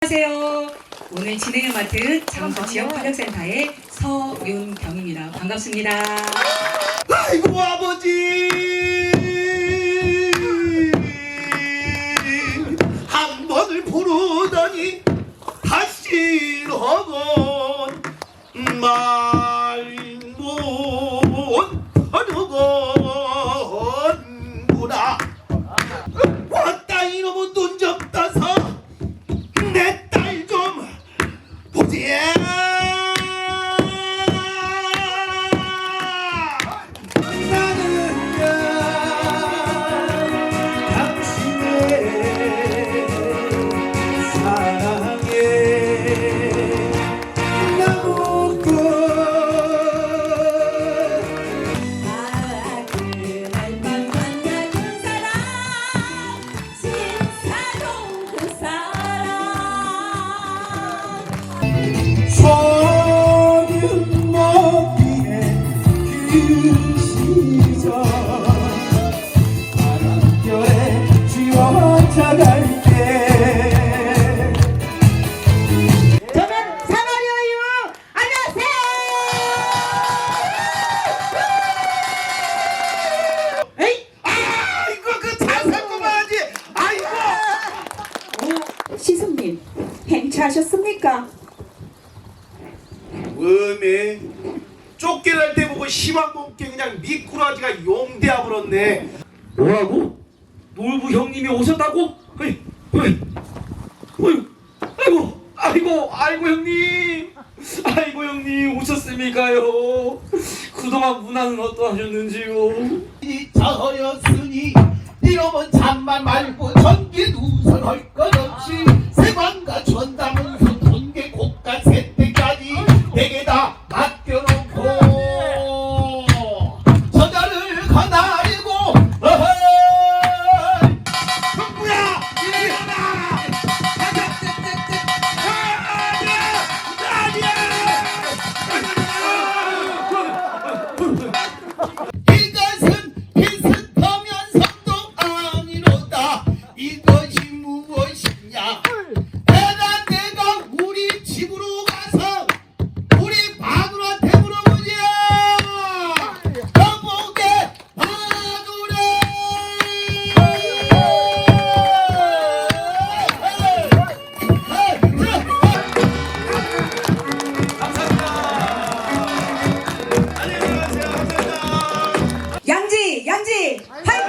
안녕하세요. 오늘 진행을 맡은 장수 지역활력센터의 서윤경입니다. 반갑습니다. 아이고 아버지 한 번을 부르더니 다시 너건 말 die 저는 사마리아유 안녕하세요. 에이. 아 이거 그 자살거만 하지. 아이고. 시숙님 행차하셨습니까? 음에 쫓겨날 때 보고 시방 몸께 그냥 미꾸라지가 용대하 버렸네. 뭐라고? 놀부 형님이 오셨다고? 어이, 어이, 아이고, 아이고, 아이고 형님, 아이고 형님 오셨습니까요? 그동안 문화는 어떠하셨는지요? 이 저였으니 이러면 잠만 말고 전기 누 Hey!